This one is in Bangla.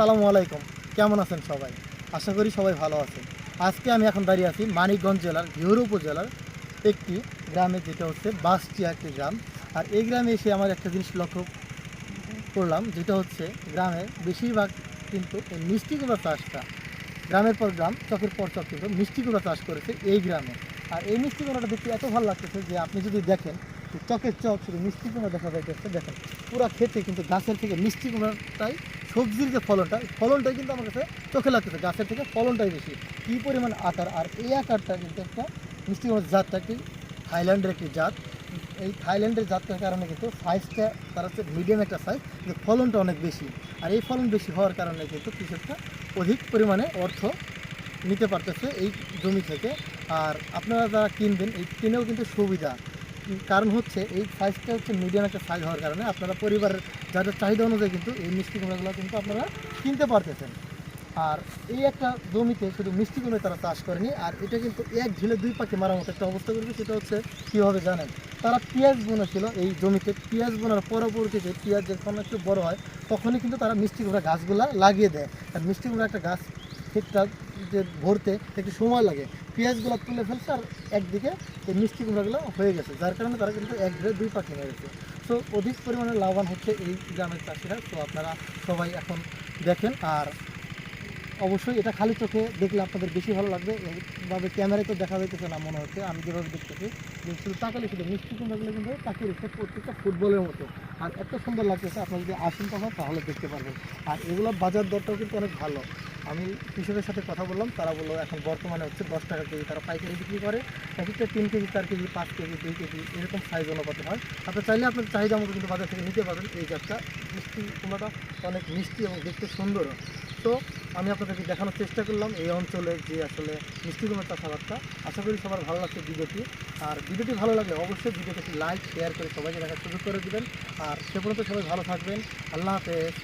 আসসালামু আলাইকুম। কেমন আছেন সবাই? আশা করি সবাই ভালো আছেন। আজকে আমি এখন দাঁড়িয়ে আছি মানিকগঞ্জ জেলার ঘিওর উপজেলার একটি গ্রামে, যেটা হচ্ছে বাসটিয়া একটি গ্রাম। আর এই গ্রামে এসে আমার একটা জিনিস লক্ষ্য করলাম, যেটা হচ্ছে গ্রামে বেশিরভাগ কিন্তু এই মিষ্টি কুমড়া চাষটা গ্রামের পর গ্রাম চকের পর চক কিন্তু মিষ্টি কুমড়া চাষ করেছে এই গ্রামে। আর এই মিষ্টি কুমড়াটা দেখতে এত ভালো লাগতেছে যে আপনি যদি দেখেন চকের চক শুধু মিষ্টি কুমড়া দেখা যাইতেছে, দেখেন পুরো খেতে কিন্তু গাছের থেকে মিষ্টি কুমড়াটাই সবজির যে ফলনটা ফলনটাই কিন্তু আমার কাছে চোখে লাগতেছে। গাছের থেকে ফলনটাই বেশি। কী পরিমাণ আকার আর এই আকারটা কিন্তু একটা মিষ্টি জাতটা একটি থাইল্যান্ডের একটি জাত। এই থাইল্যান্ডের জাতটার কারণে কিন্তু সাইজটা তার হচ্ছে মিডিয়াম একটা সাইজ কিন্তু ফলনটা অনেক বেশি। আর এই ফলন বেশি হওয়ার কারণে কিন্তু কৃষকটা অধিক পরিমাণে অর্থ নিতে পারতেছে এই জমি থেকে। আর আপনারা যারা কিনবেন, এই কিনেও কিন্তু সুবিধা। কারণ হচ্ছে এই সাইজটা হচ্ছে মিডিয়াম একটা সাইজ হওয়ার কারণে আপনারা পরিবারের যাদের চাহিদা অনুযায়ী কিন্তু এই মিষ্টি কুমড়াগুলো কিন্তু আপনারা কিনতে পারতেছেন। আর এই একটা জমিতে শুধু মিষ্টি কুমড়ো তারা চাষ করেনি, আর এটা কিন্তু এক ঝিলে দুই পাখি মারার মতো একটা অবস্থা করবে, সেটা হচ্ছে কীভাবে জানেন? তারা পেঁয়াজ বোনেছিল এই জমিতে, পেঁয়াজ বোনার পরবর্তীতে পেঁয়াজ যখন একটু বড় হয়, তখনই কিন্তু তারা মিষ্টি কুমড়া গাছগুলা লাগিয়ে দেয়। আর মিষ্টি কুমড়া একটা গাছ ঠিকঠাক যে ভরতে একটু সময় লাগে। পেঁয়াজগুলো তুলে ফেলছে আর একদিকে এই মিষ্টি কুমড়াগুলো হয়ে গেছে। যার কারণে তারা কিন্তু এক ঘরে দুই পাখি মেরেছে তো অধিক পরিমাণে লাভবান হচ্ছে এই গ্রামের চাষিরা। তো আপনারা সবাই এখন দেখেন আর অবশ্যই এটা খালি চোখে দেখলে আপনাদের বেশি ভালো লাগবে। এইভাবে ক্যামেরায় তো দেখা যাইতেছে না মনে হচ্ছে। আমি যেভাবে দেখতেছি যে শুধু তাকালে শুধু মিষ্টি কুমড়াগুলো কিন্তু তাকে রেখে প্রত্যেকটা ফুটবলের মতো। আর এত সুন্দর লাগতেছে। আপনারা যদি আসেন তখন তাহলে দেখতে পারবেন। আর এগুলো বাজার দরটাও কিন্তু অনেক ভালো। আমি কৃষকের সাথে কথা বললাম, তারা বলল এখন বর্তমানে হচ্ছে দশ টাকা কেজি তারা পাইকারি বিক্রি করে। এক তিন কেজি, চার কেজি, পাঁচ কেজি, দুই কেজি, এরকম সাইজ অনুপাতে হয়। আপনি চাইলে আপনার চাহিদা মতো কিন্তু বাজার থেকে নিতে পারবেন। এই জাতটা মিষ্টি কুমড়াটা অনেক মিষ্টি এবং দেখতে সুন্দরও। তো আমি আপনাদেরকে দেখানোর চেষ্টা করলাম এই অঞ্চলে যে আসলে মিষ্টি কুমড়া চাষাবাদটা আশা করি সবার ভালো লাগছে ভিডিওটি। আর ভিডিওটি ভালো লাগলে অবশ্যই ভিডিওটি লাইক শেয়ার করে সবাইকে দেখার সুযোগ করে দেবেন। আর সে পর্যন্ত সবাই ভালো থাকবেন। আল্লাহ হাফেজ।